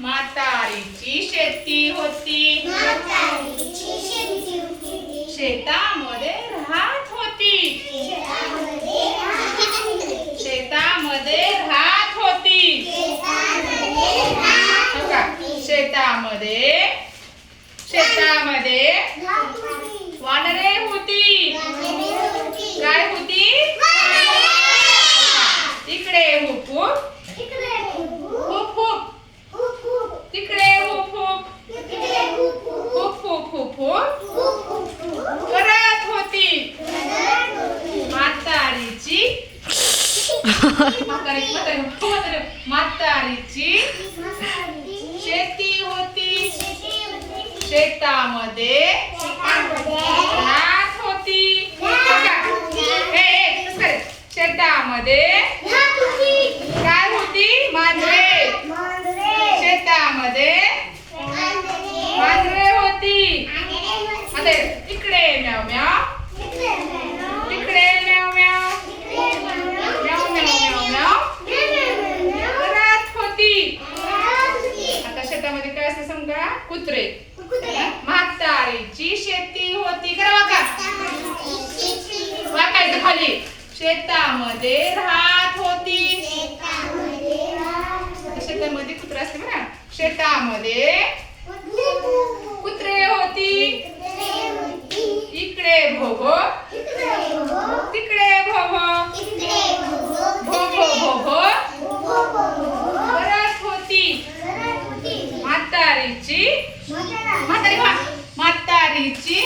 म्हातारीची शेती होती. शेतामध्ये राहत होती. शेतामध्ये राहत होती? शेतामध्ये शेतामध्ये वानरे होती काय होती इकडे हुप हुप हुप हुप तिकडे हुप हुप हुप हुप हुप हुप करत होती म्हातारीची म्हातारी म्हातारी म्हातारी म्हातारीची शेती होती शेतामध्ये होती? शेतामध्ये काय होती मांजरे शेतामध्ये मांजरे होती आता इकडे म्याव म्याव. तिकडे म्याव म्याव. म्याव म्याव म्याव करत होती आता शेतामध्ये काय असतं समजा कुत्रे. म्हातारीची शेती होती करा का? वाकायचं खाली. शेतामध्ये राहत होती. शेतामध्ये कुत्रा असते बघा शेतामध्ये ಮಾತಾರಿಚಿ ಮಾತಾರಿ ಮಾತಾರಿಚಿ